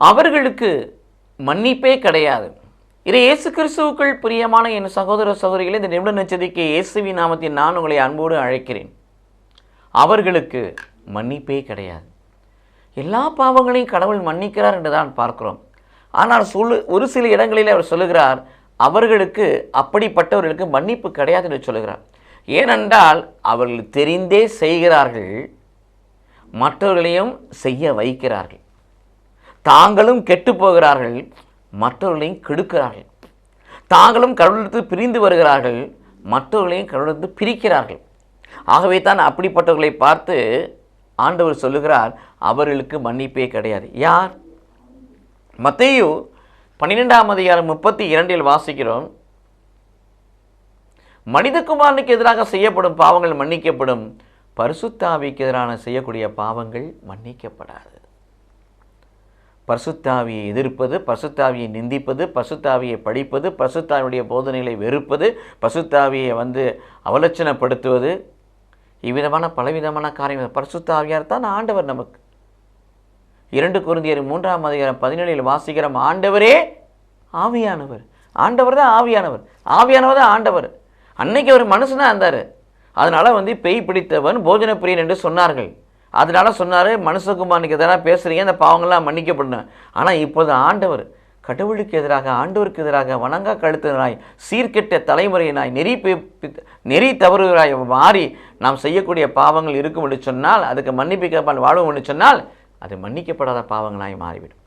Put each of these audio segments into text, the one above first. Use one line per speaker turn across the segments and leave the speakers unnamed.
அவர்களுக்கு மன்னிப்பே கிடையாது. இதை இயேசு கிறிஸ்துவுக்குள் பிரியமான என் சகோதர சகோதரிகளை இந்த நிமிட நச்சதிக்கு இயேசுவி நாமத்தில் நான் உங்களை அன்போடு அழைக்கிறேன். அவர்களுக்கு மன்னிப்பே கிடையாது. எல்லா பாவங்களையும் கடவுள் மன்னிக்கிறார் என்று தான் பார்க்கிறோம். ஆனால் சொல்லு ஒரு சில இடங்களில் அவர் சொல்லுகிறார் அவர்களுக்கு அப்படிப்பட்டவர்களுக்கு மன்னிப்பு கிடையாது என்று சொல்லுகிறார். ஏனென்றால் அவர்கள் தெரிந்தே செய்கிறார்கள் மற்றவர்களையும் செய்ய வைக்கிறார்கள். தாங்களும் கெட்டு போகிறார்கள் மற்றவர்களையும் கெடுக்கிறார்கள். தாங்களும் கடவுளிடத்து பிரிந்து வருகிறார்கள் மற்றவர்களையும் கடவுளிடத்து பிரிக்கிறார்கள். ஆகவே தான் அப்படிப்பட்டவர்களை பார்த்து ஆண்டவர் சொல்லுகிறார் அவர்களுக்கு மன்னிப்பே கிடையாது. யார்? மத்தையு பன்னிரெண்டாம் அதிகாரம் முப்பத்தி இரண்டில் வாசிக்கிறோம். மனிதகுமாரனுக்கு எதிராக செய்யப்படும் பாவங்கள் மன்னிக்கப்படும் பரிசுத்தாவிக்கு எதிரான செய்யக்கூடிய பாவங்கள் மன்னிக்கப்படாது. பசுத்தாவியை எதிர்ப்பது பசுத்தாவியை நிந்திப்பது பசுத்தாவியை படிப்பது பசுத்தாவியுடைய போதனைகளை வெறுப்பது பசுத்தாவியை வந்து அவலட்சணப்படுத்துவது இவ்விதமான பலவிதமான காரியங்கள். பரிசுத்தாவியார் தான் ஆண்டவர் நமக்கு. இரண்டு குருந்தியர் மூன்றாம் அதிகாரம் பதினேழில் வாசிக்கிறோம் ஆண்டவரே ஆவியானவர். ஆண்டவர் தான் ஆவியானவர். ஆவியானவர் தான் ஆண்டவர். அன்னைக்கு அவர் மனுஷனாக இருந்தார். அதனால் வந்து பேய் பிடித்தவன் போஜனப்பிரியன் என்று சொன்னார்கள். அதனால சொன்னார் மனுஷகுமாரனுக்கு எதிராக பேசுகிறீங்க அந்த பாவங்கள்லாம் மன்னிக்கப்படணும். ஆனால் இப்போது ஆண்டவர் கடவுளுக்கு எதிராக ஆண்டவருக்கு எதிராக வணங்கா கழுத்தினாய் சீர்கெட்ட தலைமுறையினாய் நெறி பி- நெறி தவறுகிறாய் மாறி நாம் செய்யக்கூடிய பாவங்கள் இருக்கும் என்று சொன்னால் அதுக்கு மன்னிப்பிக்கப்பட வாழும் என்று சொன்னால் அது மன்னிக்கப்படாத பாவங்களாய் மாறிவிடும்.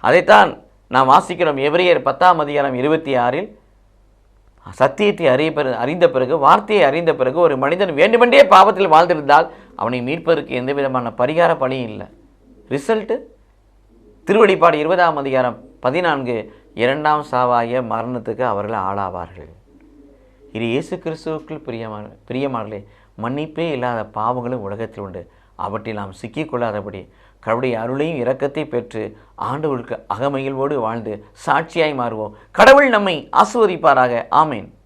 அதைத்தான் நாம் வாசிக்கிறோம் எவரியர் பத்தாம் அதிகாரம் இருபத்தி ஆறில் சத்தியத்தை அறிய பிறகு அறிந்த பிறகு வார்த்தையை அறிந்த பிறகு ஒரு மனிதன் வேண்டுமென்றே பாவத்தில் வாழ்ந்திருந்தால் அவனை மீட்பதற்கு எந்த விதமான பரிகார பணியும் இல்லை. ரிசல்ட்டு திருவடிப்பாடு இருபதாம் அதிகாரம் பதினான்கு இரண்டாம் சாவாய மரணத்துக்கு அவர்கள் ஆளாவார்கள். இது இயேசு கிறிஸ்துவுக்குள் பிரியமான பிரியமானே மன்னிப்பே இல்லாத பாவங்களும் உலகத்தில் உண்டு. அவற்றில் நாம் சிக்கிக்கொள்ளாதபடி கடவுளுடைய அருளையும் இரக்கத்தை பெற்று ஆண்டவருக்கு அகமகிழ்வோடு வாழ்ந்து சாட்சியாய் மாறுவோம். கடவுள் நம்மை ஆசுவதிப்பாராக ஆமேன்.